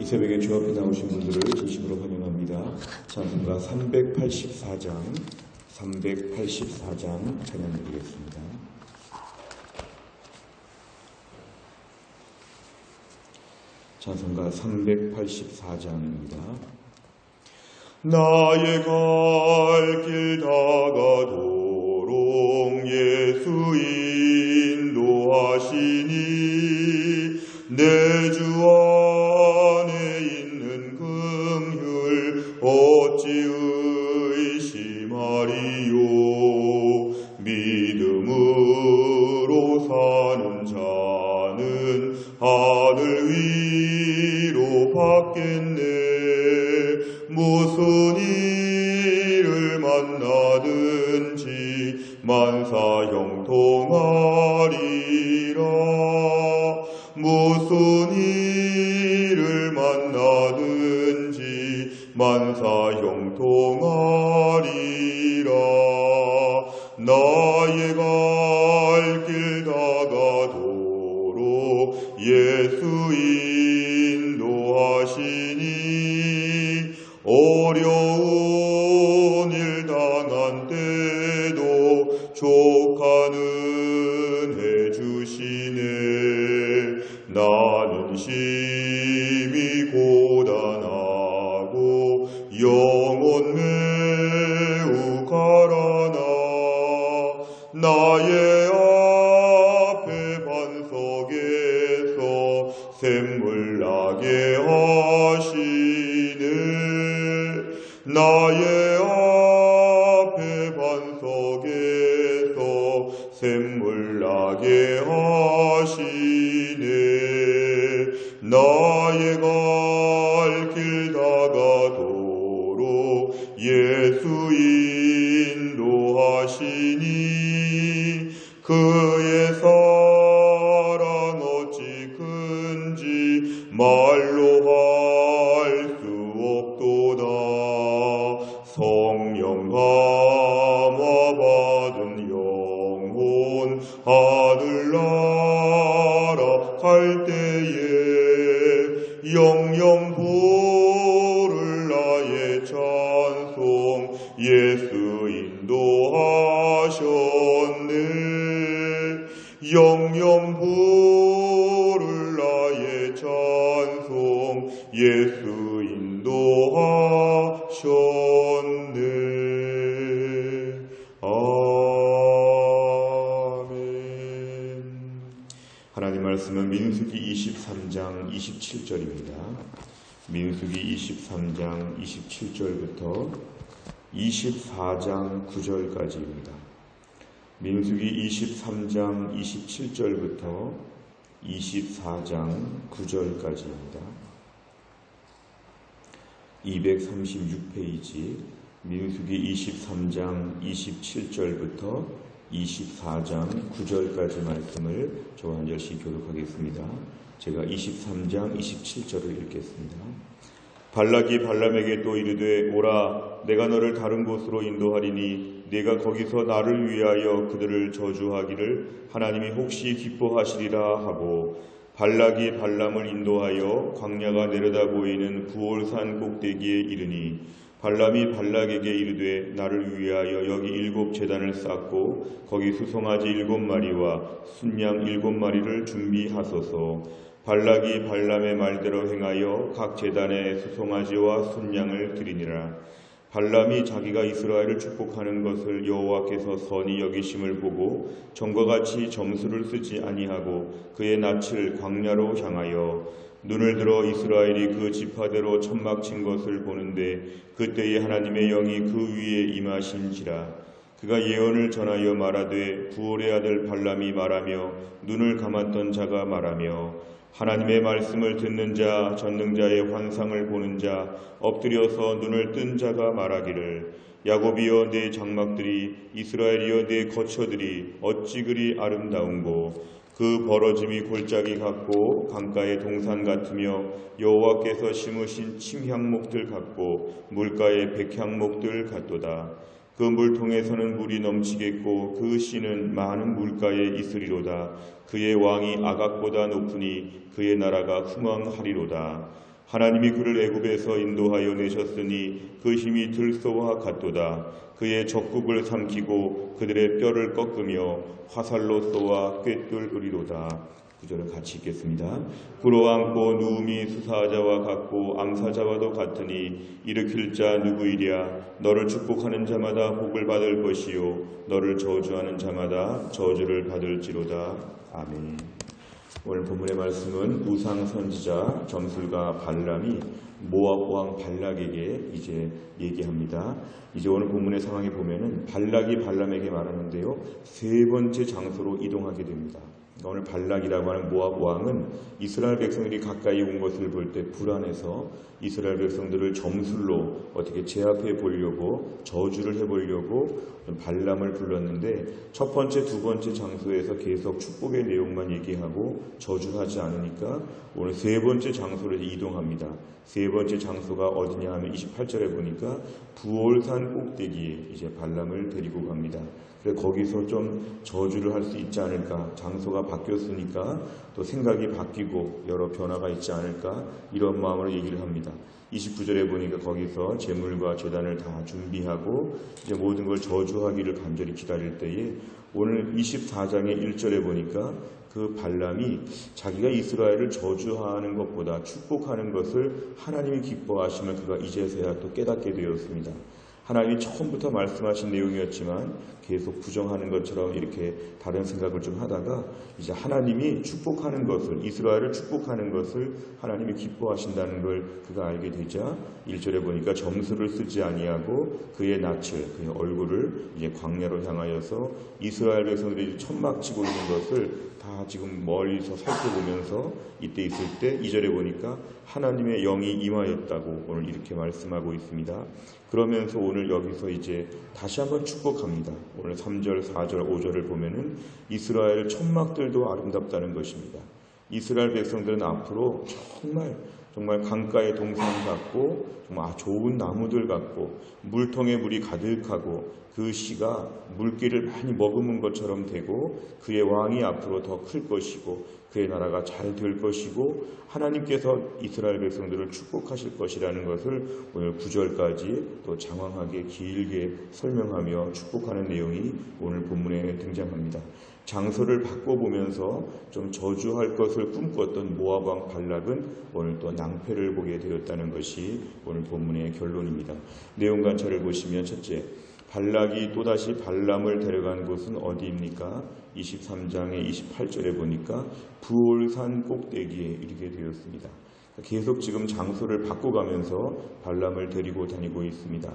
이 새벽에 주 앞에 나오신 분들을 진심으로 환영합니다. 찬송가 384장, 384장 찬양 드리겠습니다. 찬송가 384장입니다. 나의 갈 길 다가도 샘물 나게 하 때에 민수기 23장 27절부터 24장 9절까지입니다. 민수기 23장 27절부터 24장 9절까지입니다. 236페이지 민수기 23장 27절부터 24장 9절까지 말씀을 저와 한 절씩 교독하겠습니다. 제가 23장 27절을 읽겠습니다. 발락이 발람에게 또 이르되 오라 내가 너를 다른 곳으로 인도하리니 네가 거기서 나를 위하여 그들을 저주하기를 하나님이 혹시 기뻐하시리라 하고 발락이 발람을 인도하여 광야가 내려다 보이는 부올산 꼭대기에 이르니 발람이 발락에게 이르되 나를 위하여 여기 일곱 재단을 쌓고 거기 수송아지 일곱 마리와 순양 일곱 마리를 준비하소서. 발락이 발람의 말대로 행하여 각 재단에 수송아지와 순양을 드리니라. 발람이 자기가 이스라엘을 축복하는 것을 여호와께서 선히 여기심을 보고 전과 같이 점수를 쓰지 아니하고 그의 낯을 광야로 향하여 눈을 들어 이스라엘이 그 지파대로 천막 친 것을 보는데 그때에 하나님의 영이 그 위에 임하신지라. 그가 예언을 전하여 말하되 부올의 아들 발람이 말하며 눈을 감았던 자가 말하며 하나님의 말씀을 듣는 자, 전능자의 환상을 보는 자, 엎드려서 눈을 뜬 자가 말하기를. 야곱이여 내 장막들이 이스라엘이여 내 거처들이 어찌 그리 아름다운고 그 벌어짐이 골짜기 같고 강가의 동산 같으며 여호와께서 심으신 침향목들 같고 물가의 백향목들 같도다. 그 물통에서는 물이 넘치겠고 그 씨는 많은 물가에 있으리로다. 그의 왕이 아각보다 높으니 그의 나라가 흥왕하리로다. 하나님이 그를 애굽에서 인도하여 내셨으니 그 힘이 들소와 같도다. 그의 적국을 삼키고 그들의 뼈를 꺾으며 화살로 쏘아 꿰뚫으리로다. 구절을 같이 읽겠습니다. 불어안고 누움이 수사자와 같고 암사자와도 같으니 일으킬 자 누구이랴 너를 축복하는 자마다 복을 받을 것이요 너를 저주하는 자마다 저주를 받을지로다. 아멘. 오늘 본문의 말씀은 우상 선지자 점술가 발람이 모압 왕 발락에게 이제 얘기합니다. 이제 오늘 본문의 상황에 보면은 발락이 발람에게 말하는데요. 세 번째 장소로 이동하게 됩니다. 오늘 발락이라고 하는 모압 왕은 이스라엘 백성들이 가까이 온 것을 볼 때 불안해서 이스라엘 백성들을 점술로 어떻게 제압해 보려고 저주를 해 보려고 발람을 불렀는데 첫 번째, 두 번째 장소에서 계속 축복의 내용만 얘기하고 저주하지 않으니까 오늘 세 번째 장소로 이동합니다. 세 번째 장소가 어디냐 하면 28절에 보니까 부올산 꼭대기에 이제 발람을 데리고 갑니다. 그래 거기서 좀 저주를 할 수 있지 않을까 장소가 바뀌었으니까 또 생각이 바뀌고 여러 변화가 있지 않을까 이런 마음으로 얘기를 합니다. 29절에 보니까 거기서 제물과 재단을 다 준비하고 이제 모든 걸 저주하기를 간절히 기다릴 때에 오늘 24장의 1절에 보니까 그 발람이 자기가 이스라엘을 저주하는 것보다 축복하는 것을 하나님이 기뻐하시면 그가 이제서야 또 깨닫게 되었습니다. 하나님이 처음부터 말씀하신 내용이었지만 계속 부정하는 것처럼 이렇게 다른 생각을 좀 하다가 이제 하나님이 축복하는 것을 이스라엘을 축복하는 것을 하나님이 기뻐하신다는 걸 그가 알게 되자 1절에 보니까 점수를 쓰지 아니하고 그의 낯을 그의 얼굴을 이제 광야로 향하여서 이스라엘 백성들이 천막 치고 있는 것을 다 지금 멀리서 살펴보면서 이때 있을 때 2절에 보니까 하나님의 영이 임하였다고 오늘 이렇게 말씀하고 있습니다. 그러면서 오늘 여기서 이제 다시 한번 축복합니다. 오늘 3절, 4절, 5절을 보면은 이스라엘 천막들도 아름답다는 것입니다. 이스라엘 백성들은 앞으로 정말 정말 강가의 동산 같고 정말 좋은 나무들 같고 물통에 물이 가득하고 그 씨가 물기를 많이 머금은 것처럼 되고 그의 왕이 앞으로 더 클 것이고 그의 나라가 잘 될 것이고 하나님께서 이스라엘 백성들을 축복하실 것이라는 것을 오늘 9절까지 또 장황하게 길게 설명하며 축복하는 내용이 오늘 본문에 등장합니다. 장소를 바꿔보면서 좀 저주할 것을 꿈꿨던 모아방 발락은 오늘 또 낭패를 보게 되었다는 것이 오늘 본문의 결론입니다. 내용 관찰을 보시면 첫째, 발락이 또다시 발람을 데려간 곳은 어디입니까? 23장의 28절에 보니까 부올산 꼭대기에 이르게 되었습니다. 계속 지금 장소를 바꿔가면서 발람을 데리고 다니고 있습니다.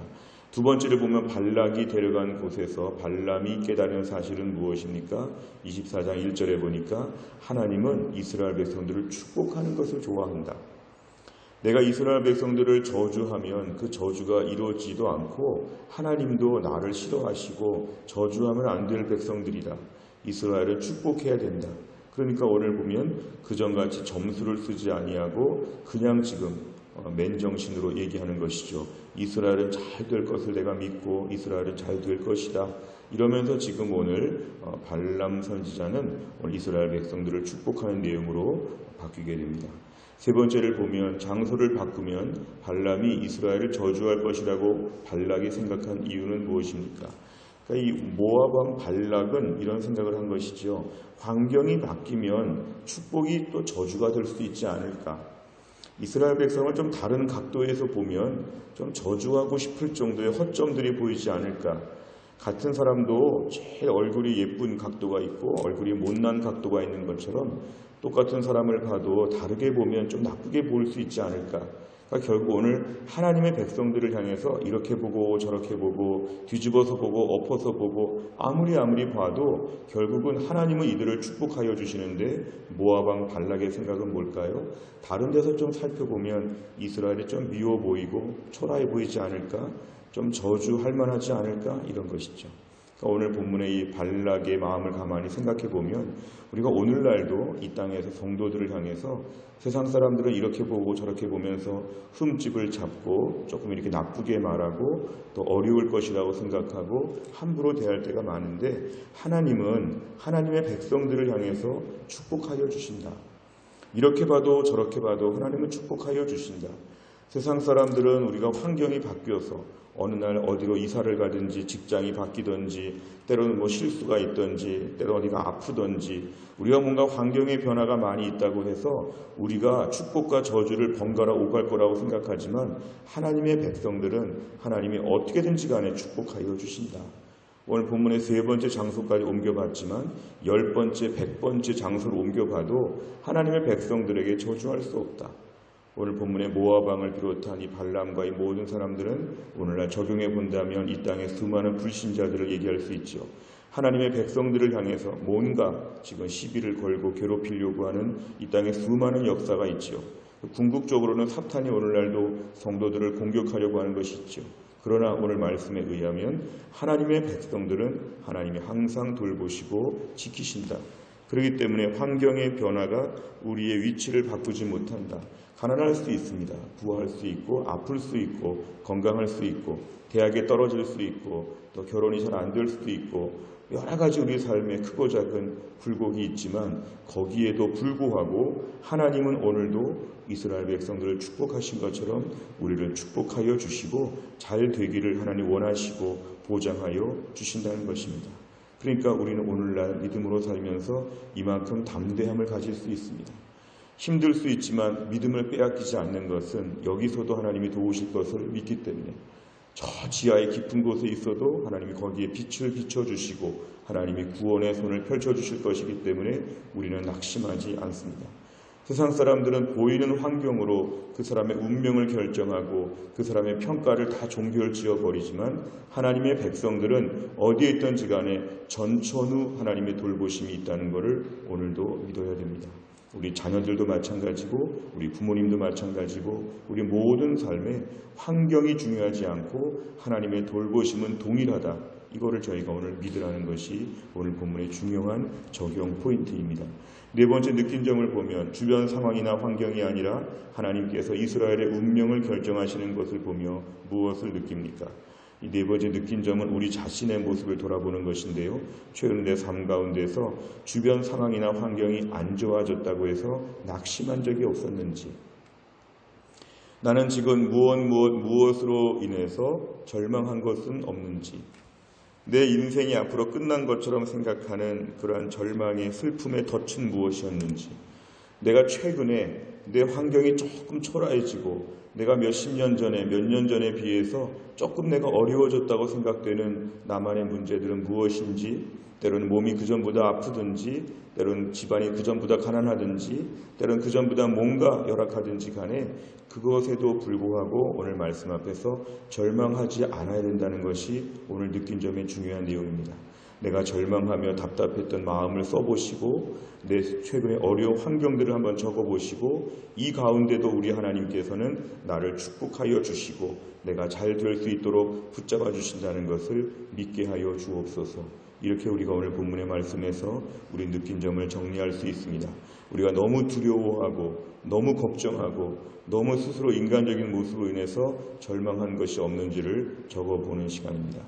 두 번째를 보면 발락이 데려간 곳에서 발람이 깨달은 사실은 무엇입니까? 24장 1절에 보니까 하나님은 이스라엘 백성들을 축복하는 것을 좋아한다. 내가 이스라엘 백성들을 저주하면 그 저주가 이루어지지도 않고 하나님도 나를 싫어하시고 저주하면 안 될 백성들이다. 이스라엘을 축복해야 된다. 그러니까 오늘 보면 그전같이 점수를 쓰지 아니하고 그냥 지금 어, 맨정신으로 얘기하는 것이죠. 이스라엘은 잘 될 것을 내가 믿고 이스라엘은 잘 될 것이다. 이러면서 지금 오늘 어, 발람 선지자는 이스라엘 백성들을 축복하는 내용으로 바뀌게 됩니다. 세 번째를 보면 장소를 바꾸면 발람이 이스라엘을 저주할 것이라고 발락이 생각한 이유는 무엇입니까? 그러니까 이 모압왕 발락은 이런 생각을 한 것이죠. 환경이 바뀌면 축복이 또 저주가 될 수 있지 않을까. 이스라엘 백성을 좀 다른 각도에서 보면 좀 저주하고 싶을 정도의 허점들이 보이지 않을까. 같은 사람도 제일 얼굴이 예쁜 각도가 있고 얼굴이 못난 각도가 있는 것처럼 똑같은 사람을 봐도 다르게 보면 좀 나쁘게 보일 수 있지 않을까. 그러니까 결국 오늘 하나님의 백성들을 향해서 이렇게 보고 저렇게 보고 뒤집어서 보고 엎어서 보고 아무리 아무리 봐도 결국은 하나님은 이들을 축복하여 주시는데 모아방 발락의 생각은 뭘까요? 다른 데서 좀 살펴보면 이스라엘이 좀 미워 보이고 초라해 보이지 않을까? 좀 저주할 만하지 않을까? 이런 것이죠. 오늘 본문의 이 발락의 마음을 가만히 생각해 보면 우리가 오늘날도 이 땅에서 성도들을 향해서 세상 사람들은 이렇게 보고 저렇게 보면서 흠집을 잡고 조금 이렇게 나쁘게 말하고 또 어려울 것이라고 생각하고 함부로 대할 때가 많은데 하나님은 하나님의 백성들을 향해서 축복하여 주신다. 이렇게 봐도 저렇게 봐도 하나님은 축복하여 주신다. 세상 사람들은 우리가 환경이 바뀌어서 어느 날 어디로 이사를 가든지 직장이 바뀌든지 때로는 뭐 실수가 있든지 때로 어디가 아프든지 우리가 뭔가 환경의 변화가 많이 있다고 해서 우리가 축복과 저주를 번갈아 오갈 거라고 생각하지만 하나님의 백성들은 하나님이 어떻게든지 간에 축복하여 주신다. 오늘 본문의 세 번째 장소까지 옮겨봤지만 열 번째, 백 번째 장소를 옮겨봐도 하나님의 백성들에게 저주할 수 없다. 오늘 본문의 모아방을 비롯한 이 발람과 이 모든 사람들은 오늘날 적용해 본다면 이 땅의 수많은 불신자들을 얘기할 수 있죠. 하나님의 백성들을 향해서 뭔가 지금 시비를 걸고 괴롭히려고 하는 이 땅의 수많은 역사가 있죠. 궁극적으로는 사탄이 오늘날도 성도들을 공격하려고 하는 것이 있죠. 그러나 오늘 말씀에 의하면 하나님의 백성들은 하나님이 항상 돌보시고 지키신다. 그렇기 때문에 환경의 변화가 우리의 위치를 바꾸지 못한다. 가난할 수 있습니다. 부할 수 있고 아플 수 있고 건강할 수 있고 대학에 떨어질 수 있고 또 결혼이 잘 안 될 수도 있고 여러 가지 우리 삶에 크고 작은 굴곡이 있지만 거기에도 불구하고 하나님은 오늘도 이스라엘 백성들을 축복하신 것처럼 우리를 축복하여 주시고 잘 되기를 하나님 원하시고 보장하여 주신다는 것입니다. 그러니까 우리는 오늘날 믿음으로 살면서 이만큼 담대함을 가질 수 있습니다. 힘들 수 있지만 믿음을 빼앗기지 않는 것은 여기서도 하나님이 도우실 것을 믿기 때문에 저 지하의 깊은 곳에 있어도 하나님이 거기에 빛을 비춰주시고 하나님이 구원의 손을 펼쳐주실 것이기 때문에 우리는 낙심하지 않습니다. 세상 사람들은 보이는 환경으로 그 사람의 운명을 결정하고 그 사람의 평가를 다 종결 지어 버리지만 하나님의 백성들은 어디에 있든지 간에 전천후 하나님의 돌보심이 있다는 것을 오늘도 믿어야 됩니다. 우리 자녀들도 마찬가지고 우리 부모님도 마찬가지고 우리 모든 삶에 환경이 중요하지 않고 하나님의 돌보심은 동일하다. 이거를 저희가 오늘 믿으라는 것이 오늘 본문의 중요한 적용 포인트입니다. 네 번째 느낀 점을 보면 주변 상황이나 환경이 아니라 하나님께서 이스라엘의 운명을 결정하시는 것을 보며 무엇을 느낍니까? 이네 번째 느낀 점은 우리 자신의 모습을 돌아보는 것인데요. 최근 내 삶 가운데서 주변 상황이나 환경이 안 좋아졌다고 해서 낙심한 적이 없었는지, 나는 지금 무엇 무엇 무엇으로 인해서 절망한 것은 없는지, 내 인생이 앞으로 끝난 것처럼 생각하는 그러한 절망의 슬픔의 덫은 무엇이었는지, 내가 최근에 내 환경이 조금 초라해지고 내가 몇십 년 전에 몇 년 전에 비해서 조금 내가 어려워졌다고 생각되는 나만의 문제들은 무엇인지 때로는 몸이 그전보다 아프든지 때로는 집안이 그전보다 가난하든지 때로는 그전보다 뭔가 열악하든지 간에 그것에도 불구하고 오늘 말씀 앞에서 절망하지 않아야 된다는 것이 오늘 느낀 점의 중요한 내용입니다. 내가 절망하며 답답했던 마음을 써보시고 내 최근의 어려운 환경들을 한번 적어보시고 이 가운데도 우리 하나님께서는 나를 축복하여 주시고 내가 잘 될 수 있도록 붙잡아 주신다는 것을 믿게 하여 주옵소서. 이렇게 우리가 오늘 본문의 말씀에서 우리 느낀 점을 정리할 수 있습니다. 우리가 너무 두려워하고 너무 걱정하고 너무 스스로 인간적인 모습으로 인해서 절망한 것이 없는지를 적어보는 시간입니다.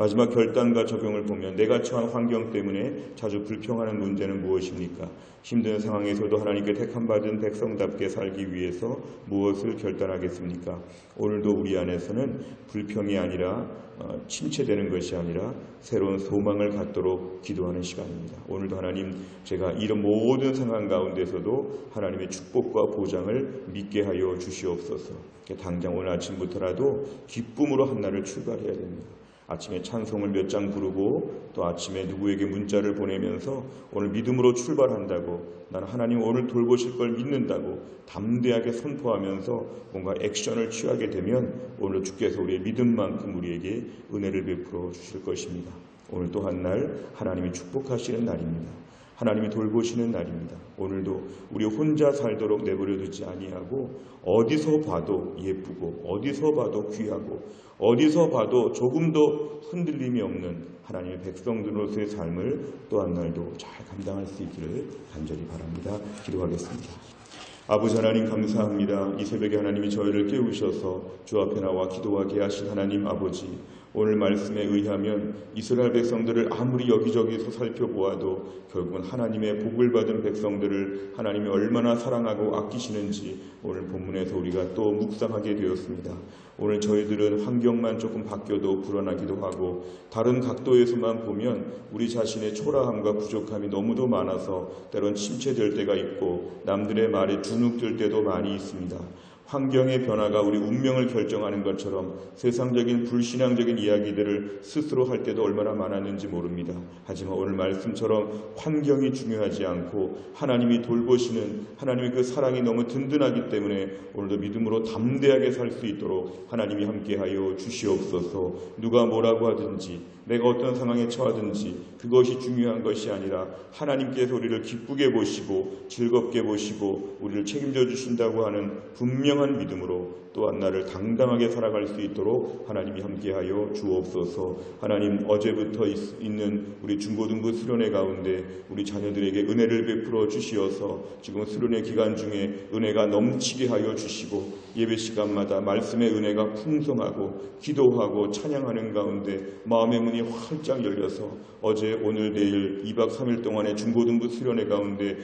마지막 결단과 적용을 보면 내가 처한 환경 때문에 자주 불평하는 문제는 무엇입니까? 힘든 상황에서도 하나님께 택함받은 백성답게 살기 위해서 무엇을 결단하겠습니까? 오늘도 우리 안에서는 불평이 아니라 어, 침체되는 것이 아니라 새로운 소망을 갖도록 기도하는 시간입니다. 오늘도 하나님 제가 이런 모든 상황 가운데서도 하나님의 축복과 보장을 믿게 하여 주시옵소서. 당장 오늘 아침부터라도 기쁨으로 한 날을 출발해야 됩니다. 아침에 찬송을 몇 장 부르고 또 아침에 누구에게 문자를 보내면서 오늘 믿음으로 출발한다고 나는 하나님 오늘 돌보실 걸 믿는다고 담대하게 선포하면서 뭔가 액션을 취하게 되면 오늘 주께서 우리의 믿음만큼 우리에게 은혜를 베풀어 주실 것입니다. 오늘 또 한 날 하나님이 축복하시는 날입니다. 하나님이 돌보시는 날입니다. 오늘도 우리 혼자 살도록 내버려 두지 아니하고 어디서 봐도 예쁘고 어디서 봐도 귀하고 어디서 봐도 조금도 흔들림이 없는 하나님의 백성들로서의 삶을 또 한 날도 잘 감당할 수 있기를 간절히 바랍니다. 기도하겠습니다. 아버지 하나님 감사합니다. 이 새벽에 하나님이 저희를 깨우셔서 주 앞에 나와 기도하게 하신 하나님 아버지 오늘 말씀에 의하면 이스라엘 백성들을 아무리 여기저기서 살펴보아도 결국은 하나님의 복을 받은 백성들을 하나님이 얼마나 사랑하고 아끼시는지 오늘 본문에서 우리가 또 묵상하게 되었습니다. 오늘 저희들은 환경만 조금 바뀌어도 불안하기도 하고 다른 각도에서만 보면 우리 자신의 초라함과 부족함이 너무도 많아서 때론 침체될 때가 있고 남들의 말에 주눅들 때도 많이 있습니다. 환경의 변화가 우리 운명을 결정하는 것처럼 세상적인 불신앙적인 이야기들을 스스로 할 때도 얼마나 많았는지 모릅니다. 하지만 오늘 말씀처럼 환경이 중요하지 않고 하나님이 돌보시는 하나님의 그 사랑이 너무 든든하기 때문에 오늘도 믿음으로 담대하게 살 수 있도록 하나님이 함께하여 주시옵소서 누가 뭐라고 하든지 내가 어떤 상황에 처하든지 그것이 중요한 것이 아니라 하나님께서 우리를 기쁘게 보시고 즐겁게 보시고 우리를 책임져 주신다고 하는 분명 한 믿음으로 또한 나를 당당하게 살아갈 수 있도록 하나님이 함께하여 주옵소서. 하나님 어제부터 있, 는 우리 중고등부 수련회 가운데 우리 자녀들에게 은혜를 베풀어 주시어서 지금 수련회 기간 중에 은혜가 넘치게 하여 주시고 예배 시간마다 말씀의 은혜가 풍성하고 기도하고 찬양하는 가운데 마음의 문이 활짝 열려서 어제 오늘 내일 2박 3일 동안의 중고등부 수련회 가운데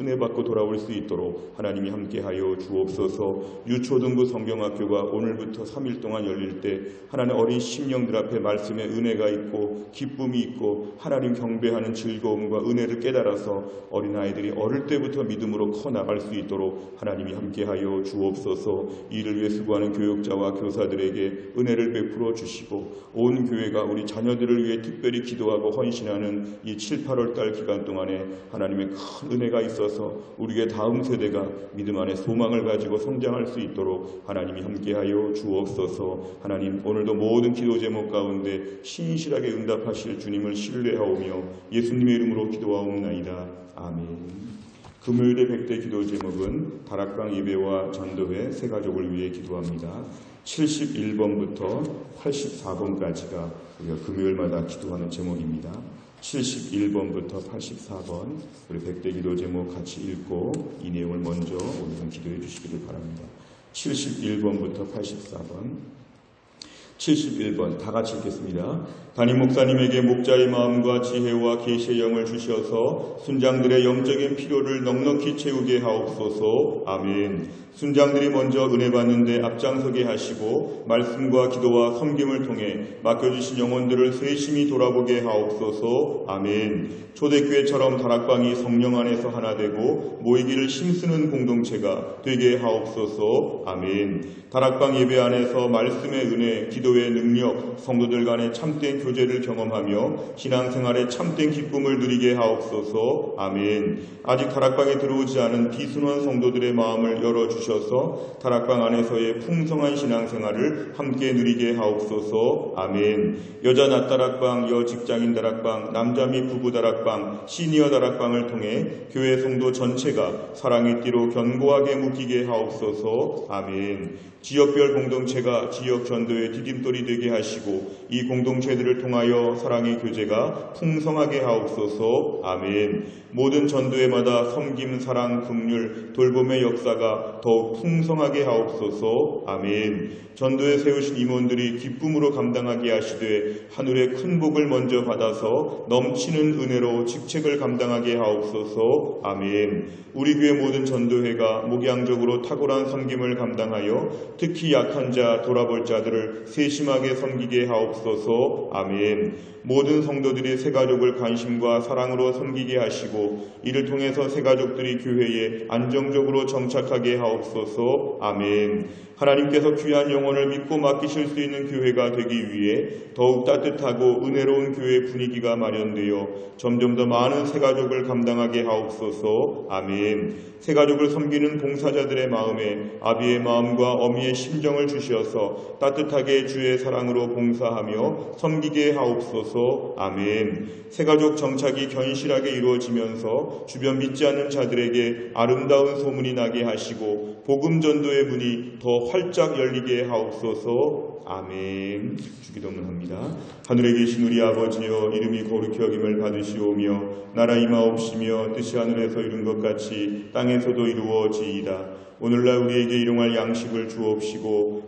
은혜 받고 돌아올 수 있도록 하나님이 함께하여 주옵소서. 유초등부 성경학교가 오늘부터 3일 동안 열릴 때 하나님 어린 심령들 앞에 말씀의 은혜가 있고 기쁨이 있고 하나님 경배하는 즐거움과 은혜를 깨달아서 어린아이들이 어릴 때부터 믿음으로 커 나갈 수 있도록 하나님이 함께하여 주옵소서. 이를 위해 수고하는 교육자와 교사들에게 은혜를 베풀어 주시고 온 교회가 우리 자녀들을 위해 특별히 기도하고 헌신하는 이 7, 8월 달 기간 동안에 하나님의 큰 은혜가 있어 있어서 우리의 다음 세대가 믿음 안에 소망을 가지고 성장할 수 있도록 하나님이 함께하여 주옵소서. 하나님 오늘도 모든 기도 제목 가운데 신실하게 응답하실 주님을 신뢰하오며 예수님의 이름으로 기도하옵나이다. 아멘. 금요일의 백대 기도 제목은 다락방 예배와 전도회 세 가족을 위해 기도합니다. 71번부터 84번까지가 우리가 금요일마다 기도하는 제목입니다. 71번부터 84번 우리 백대 기도 제목 같이 읽고 이 내용을 먼저 오늘은 기도해 주시기를 바랍니다. 71번부터 84번 71번 다 같이 읽겠습니다. 담임 목사님에게 목자의 마음과 지혜와 계시의 영을 주셔서 순장들의 영적인 필요를 넉넉히 채우게 하옵소서. 아멘. 순장들이 먼저 은혜 받는데 앞장서게 하시고 말씀과 기도와 섬김을 통해 맡겨주신 영혼들을 세심히 돌아보게 하옵소서. 아멘. 초대교회처럼 다락방이 성령 안에서 하나 되고 모이기를 힘쓰는 공동체가 되게 하옵소서. 아멘. 다락방 예배 안에서 말씀의 은혜, 기도의 능력, 성도들 간의 참된 교제를 경험하며 신앙생활의 참된 기쁨을 누리게 하옵소서. 아멘. 아직 다락방에 들어오지 않은 비순원 성도들의 마음을 열어주시 주셔서 다락방 안에서의 풍성한 신앙생활을 함께 누리게 하옵소서. 아멘. 여자 낮다락방, 여 직장인 다락방, 남자 및 부부 다락방, 시니어 다락방을 통해 교회 성도 전체가 사랑의 띠로 견고하게 묶이게 하옵소서. 아멘. 지역별 공동체가 지역 전도의 디딤돌이 되게 하시고 이 공동체들을 통하여 사랑의 교제가 풍성하게 하옵소서. 아멘. 모든 전도회마다 섬김, 사랑, 긍휼, 돌봄의 역사가 더욱 풍성하게 하옵소서. 아멘. 전도에 세우신 임원들이 기쁨으로 감당하게 하시되 하늘의 큰 복을 먼저 받아서 넘치는 은혜로 직책을 감당하게 하옵소서. 아멘. 우리 교회 모든 전도회가 목양적으로 탁월한 섬김을 감당하여 특히 약한 자, 돌아볼 자들을 세심하게 섬기게 하옵소서. 아멘. 모든 성도들이 새 가족을 관심과 사랑으로 섬기게 하시고 이를 통해서 새 가족들이 교회에 안정적으로 정착하게 하 옵소서. 아멘. 하나님께서 귀한 영혼을 믿고 맡기실 수 있는 교회가 되기 위해 더욱 따뜻하고 은혜로운 교회 분위기가 마련되어 점점 더 많은 새가족을 감당하게 하옵소서. 아멘. 새가족을 섬기는 봉사자들의 마음에 아비의 마음과 어미의 심정을 주시어서 따뜻하게 주의 사랑으로 봉사하며 섬기게 하옵소서. 아멘. 새가족 정착이 견실하게 이루어지면서 주변 믿지 않는 자들에게 아름다운 소문이 나게 하시고 복음 전도의 문이 더 활짝 열리게 하옵소서. 아멘. 주기도문 합니다. 하늘에 계신 우리 아버지여 이름이 거룩히 여김을 받으시오며 나라 임하옵시며 뜻이 하늘에서 이룬 것 같이 땅에서도 이루어지이다. 오늘날 우리에게 일용할 양식을 주옵시고